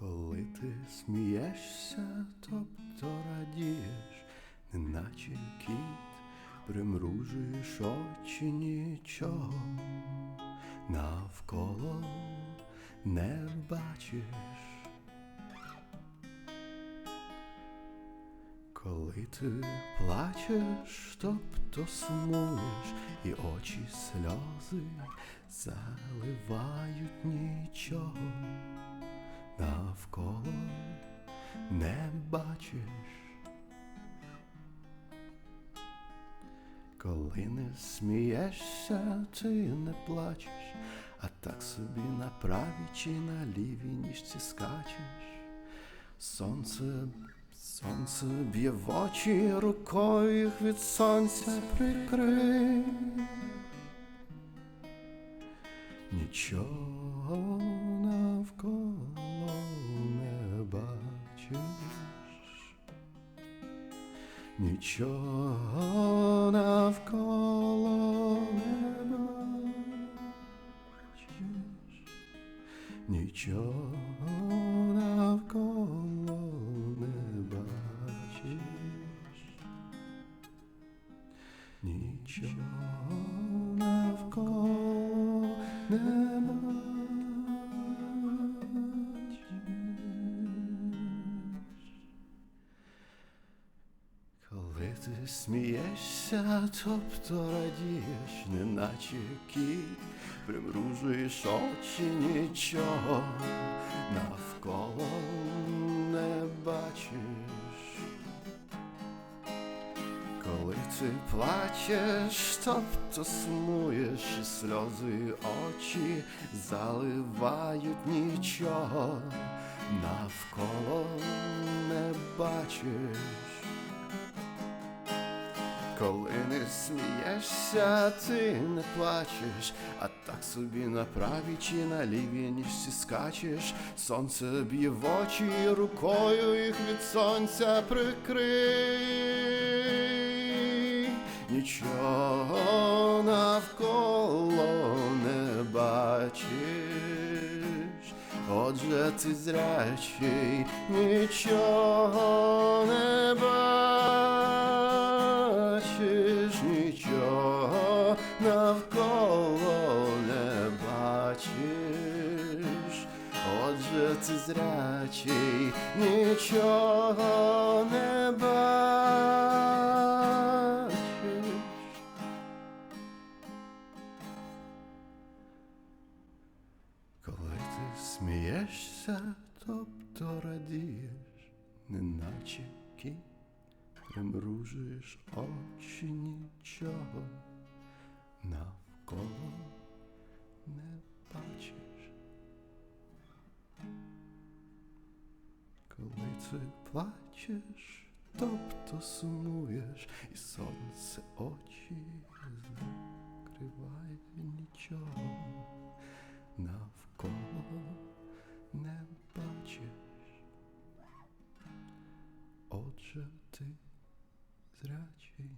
Коли ти смієшся, тобто радієш, неначе кіт, примружуєш очі нічого, навколо не бачиш. Коли ти плачеш, тобто сумуєш, і очі сльози заливають нічого, навколо не бачиш. Коли не смієшся, ти не плачеш, а так собі на правій чи на лівій ніжці скачеш. Сонце, сонце б'є в очі, рукою їх від сонця прикрий. Нічого нічого навколо не бачиш, нічого навколо не бачиш, нічого навколо не бачиш. Коли ти смієшся, тобто радієш, неначе кіт, примружуєш очі нічого навколо не бачиш. Коли ти плачеш, тобто сумуєш, і сльози очі заливають нічого, навколо не бачиш. Коли не смієшся, ти не плачеш, а так собі на правій чи на лівій ніжці скачеш, сонце б'є в очі, рукою їх від сонця прикрий. Нічого навколо не бачиш, отже ти зрячий, нічого зрячий, нічого не бачиш. Коли ти смієшся, тобто радієш, неначе кіт, примружуєш очі нічого, навколо ти плачеш, тобто сумуєш, і сонце очі закриває нічого, навколо не бачиш, отже ти зрячий.